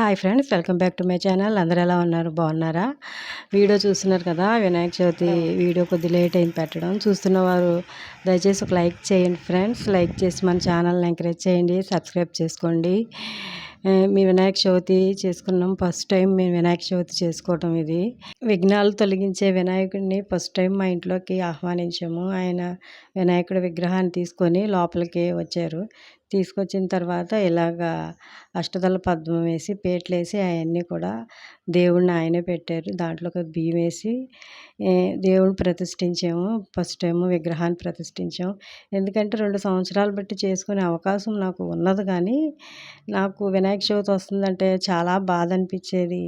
Hi friends welcome back to my channel. అందరూ ఎలా ఉన్నారు? బాగున్నారా? వీడియో చూస్తున్నారు కదా వినాయక చవితి వీడియో కొద్ది లేట్ అయింది పెట్టడం. చూస్తున్న వారు దయచేసి ఒక లైక్ చేయండి ఫ్రెండ్స్. లైక్ చేసి మన ఛానల్ని ఎంకరేజ్ చేయండి సబ్స్క్రైబ్ చేసుకోండి. మీ వినాయక చవితి చేసుకున్నాం. ఫస్ట్ టైం మేము వినాయక చవితి చేసుకోవటం ఇది. విఘ్నాలు తొలగించే వినాయకుడిని ఫస్ట్ టైం మా ఇంట్లోకి ఆహ్వానించాము. ఆయన వినాయకుడి విగ్రహాన్ని తీసుకొని లోపలికి వచ్చారు. తీసుకొచ్చిన తర్వాత ఇలాగా అష్టదళ పద్మం వేసి పేట్లు వేసి అవన్నీ కూడా దేవుడిని ఆయనే పెట్టారు. దాంట్లో ఒక బియ్యం వేసి దేవుడిని ప్రతిష్ఠించాము. ఫస్ట్ టైము విగ్రహాన్ని ప్రతిష్ఠించాము. ఎందుకంటే రెండు సంవత్సరాలు బట్టి చేసుకునే అవకాశం నాకు ఉన్నది కానీ నాకు వినాయక చవితి వస్తుందంటే చాలా బాధ అనిపించేది.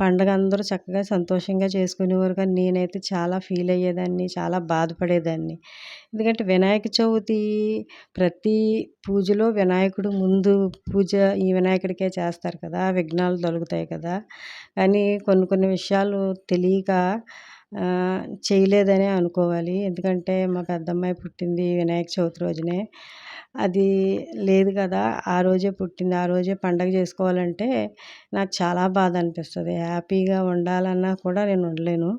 పండగ అందరూ చక్కగా సంతోషంగా చేసుకునేవారు. కానీ నేనైతే చాలా ఫీల్ అయ్యేదాన్ని చాలా బాధపడేదాన్ని. ఎందుకంటే వినాయక చవితి ప్రతి పూజలో వినాయకుడు ముందు పూజ ఈ వినాయకుడికే చేస్తారు కదా విఘ్నాలు తొలుగుతాయి కదా. కానీ కొన్ని కొన్ని విషయాలు తెలియక చేయలేదనే అనుకోవాలి. ఎందుకంటే మా పెద్దమ్మాయి పుట్టింది వినాయక చవితి రోజునే. అది లేదు కదా ఆ రోజే పుట్టింది. ఆ రోజే పండగ చేసుకోవాలంటే నాకు చాలా బాధ అనిపిస్తుంది. హ్యాపీగా ఉండాలన్నా కూడా నేను ఉండలేను.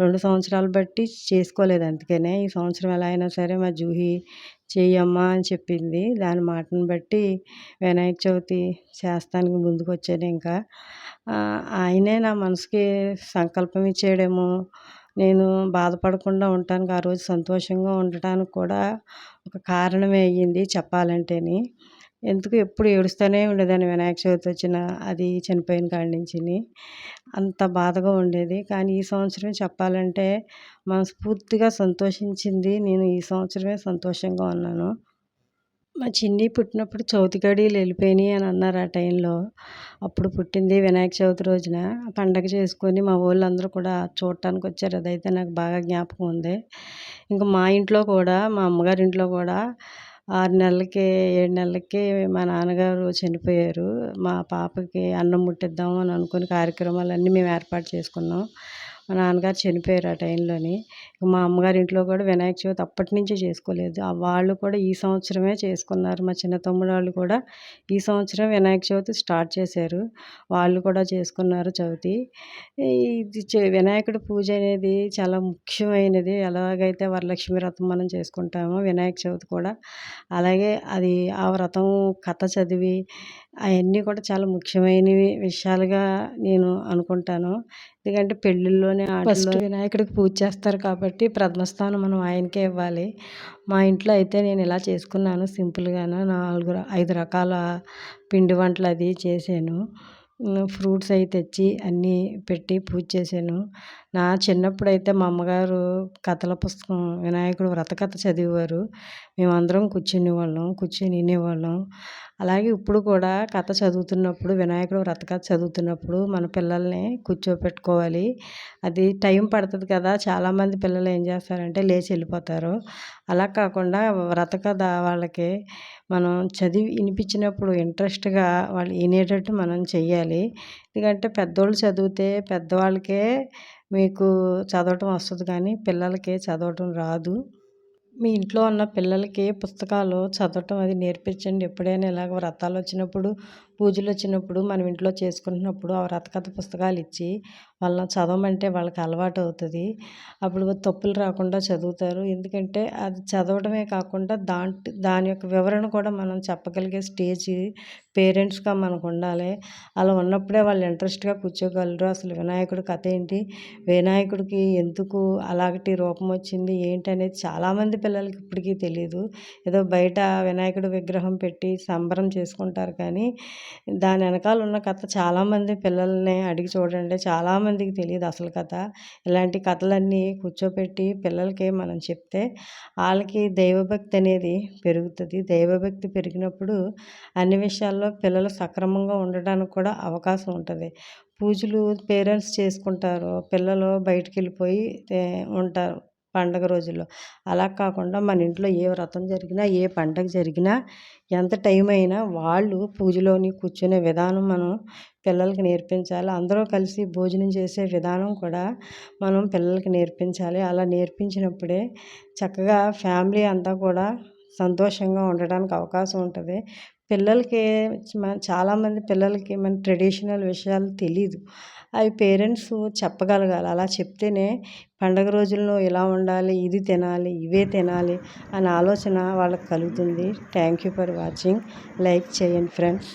రెండు సంవత్సరాలు బట్టి చేసుకోలేదు అందుకనే. ఈ సంవత్సరం ఎలా అయినా సరే మా జూహి చెయ్యమ్మా అని చెప్పింది. దాని మాటను బట్టి వినాయక చవితి చేస్తానికి ముందుకు వచ్చాను ఇంకా ఆయనే నా మనసుకి సంకల్పం ఇచ్చాడేమో నేను బాధపడకుండా ఉండటానికి ఆ రోజు సంతోషంగా ఉండటానికి కూడా ఒక కారణమే అయ్యింది చెప్పాలంటేని. ఎందుకు ఎప్పుడు ఏడుస్తూనే ఉండేదాన్ని వినాయక చవితి వచ్చిన అది చనిపోయిన కాడి నుంచి అంత బాధగా ఉండేది. కానీ ఈ సంవత్సరం చెప్పాలంటే మనస్ఫూర్తిగా సంతోషించింది. నేను ఈ సంవత్సరమే సంతోషంగా ఉన్నాను. మా చిన్ని పుట్టినప్పుడు చవితి గడియలు వెళ్ళిపోయినాయి అని అన్నారు ఆ టైంలో. అప్పుడు పుట్టింది వినాయక చవితి రోజున. పండగ చేసుకొని మా వాళ్ళందరూ కూడా చూడటానికి వచ్చారు. అదైతే నాకు బాగా జ్ఞాపకం ఉంది. ఇంకా మా ఇంట్లో కూడా మా అమ్మగారి ఇంట్లో కూడా ఆరు నెలలకి ఏడు నెలలకి మా నాన్నగారు చనిపోయారు. మా పాపకి అన్నం ముట్టిద్దాం అని అనుకుని కార్యక్రమాలన్నీ మేము ఏర్పాటు చేసుకున్నాం. మా నాన్నగారు చనిపోయారు ఆ టైంలోని. మా అమ్మగారి ఇంట్లో కూడా వినాయక చవితి అప్పటి నుంచే చేసుకోలేదు. వాళ్ళు కూడా ఈ సంవత్సరమే చేసుకున్నారు. మా చిన్న తమ్ముడు వాళ్ళు కూడా ఈ సంవత్సరం వినాయక చవితి స్టార్ట్ చేశారు. వాళ్ళు కూడా చేసుకున్నారు చవితి. ఇది వినాయకుడి పూజ అనేది చాలా ముఖ్యమైనది. ఎలాగైతే వరలక్ష్మి వ్రతం మనం చేసుకుంటామో వినాయక చవితి కూడా. అలాగే అది ఆ వ్రతం కథ చదివి అవన్నీ కూడా చాలా ముఖ్యమైనవి విషయాలుగా నేను అనుకుంటాను. ఎందుకంటే పెళ్ళిళ్ళలోనే ఫస్ట్ వినాయకుడికి పూజ చేస్తారు కాబట్టి ప్రథమస్థానం మనం ఆయనకే ఇవ్వాలి. మా ఇంట్లో అయితే నేను ఇలా చేసుకున్నాను సింపుల్గాను. నాలుగు ఐదు రకాల పిండి వంటలు అది చేశాను. ఫ్రూట్స్ అవి తెచ్చి అన్నీ పెట్టి పూజ చేశాను. నా చిన్నప్పుడు అయితే మా అమ్మగారు కథల పుస్తకం వినాయకుడు వ్రతకథ చదివేవారు. మేమందరం కూర్చునేవాళ్ళం కూర్చొని వినేవాళ్ళం. అలాగే ఇప్పుడు కూడా కథ చదువుతున్నప్పుడు వినాయకుడు వ్రతకథ చదువుతున్నప్పుడు మన పిల్లల్ని కూర్చోపెట్టుకోవాలి. అది టైం పడుతుంది కదా చాలామంది పిల్లలు ఏం చేస్తారంటే లేచి వెళ్ళిపోతారు. అలా కాకుండా వ్రతకథ వాళ్ళకి మనం చదివి వినిపించినప్పుడు ఇంట్రెస్ట్గా వాళ్ళు వినేటట్టు మనం చెయ్యాలి. ఎందుకంటే పెద్దోళ్ళు చదివితే పెద్దవాళ్ళకే మీకు చదవటం వస్తుంది కానీ పిల్లలకి చదవటం రాదు. మీ ఇంట్లో ఉన్న పిల్లలకి పుస్తకాలు చదవటం అది నేర్పించండి. ఎప్పుడైనా ఇలాగ వ్రతాలు వచ్చినప్పుడు పూజలు వచ్చినప్పుడు మనం ఇంట్లో చేసుకుంటున్నప్పుడు ఆ వ్రతకథ పుస్తకాలు ఇచ్చి వాళ్ళని చదవమంటే వాళ్ళకి అలవాటు అవుతుంది అప్పుడు తప్పులు రాకుండా చదువుతారు. ఎందుకంటే అది చదవడమే కాకుండా దాంట్ దాని యొక్క వివరణ కూడా మనం చెప్పగలిగే స్టేజ్ పేరెంట్స్గా మనకు ఉండాలి అలా ఉన్నప్పుడే వాళ్ళు ఇంట్రెస్ట్గా కూర్చోగలరు. అసలు వినాయకుడి కథ ఏంటి? వినాయకుడికి ఎందుకు అలాంటి రూపం వచ్చింది? ఏంటి అనేది చాలామంది పిల్లలకి ఇప్పటికీ తెలియదు ఏదో బయట వినాయకుడి విగ్రహం పెట్టి సంబరం చేసుకుంటారు కానీ దాని వెనకాల ఉన్న కథ చాలామంది పిల్లల్ని అడిగి చూడండి. చాలామందికి తెలియదు అసలు కథ. ఇలాంటి కథలన్నీ కూర్చోపెట్టి పిల్లలకి మనం చెప్తే వాళ్ళకి దైవభక్తి అనేది పెరుగుతుంది. దైవభక్తి పెరిగినప్పుడు అన్ని విషయాల్లో పిల్లలు సక్రమంగా ఉండడానికి కూడా అవకాశం ఉంటుంది. పూజలు పేరెంట్స్ చేసుకుంటారు. పిల్లలు బయటికి వెళ్ళిపోయి ఉంటారు. పండగ రోజుల్లో. అలా కాకుండా మన ఇంట్లో ఏ వ్రతం జరిగినా ఏ పండగ జరిగినా ఎంత టైం అయినా వాళ్ళు పూజలోని కూర్చునే విధానం మనం పిల్లలకి నేర్పించాలి. అందరూ కలిసి భోజనం చేసే విధానం కూడా మనం పిల్లలకి నేర్పించాలి. అలా నేర్పించినప్పుడే చక్కగా ఫ్యామిలీ అంతా కూడా సంతోషంగా ఉండడానికి అవకాశం ఉంటుంది. పిల్లలకి మన చాలామంది పిల్లలకి మన ట్రెడిషనల్ విషయాలు తెలీదు. అవి పేరెంట్స్ చెప్పగలగాలి. అలా చెప్తేనే పండగ రోజుల్లో ఇలా ఉండాలి ఇది తినాలి ఇవే తినాలి అనే ఆలోచన వాళ్ళకి కలుగుతుంది. Thank you for watching like చేయండి ఫ్రెండ్స్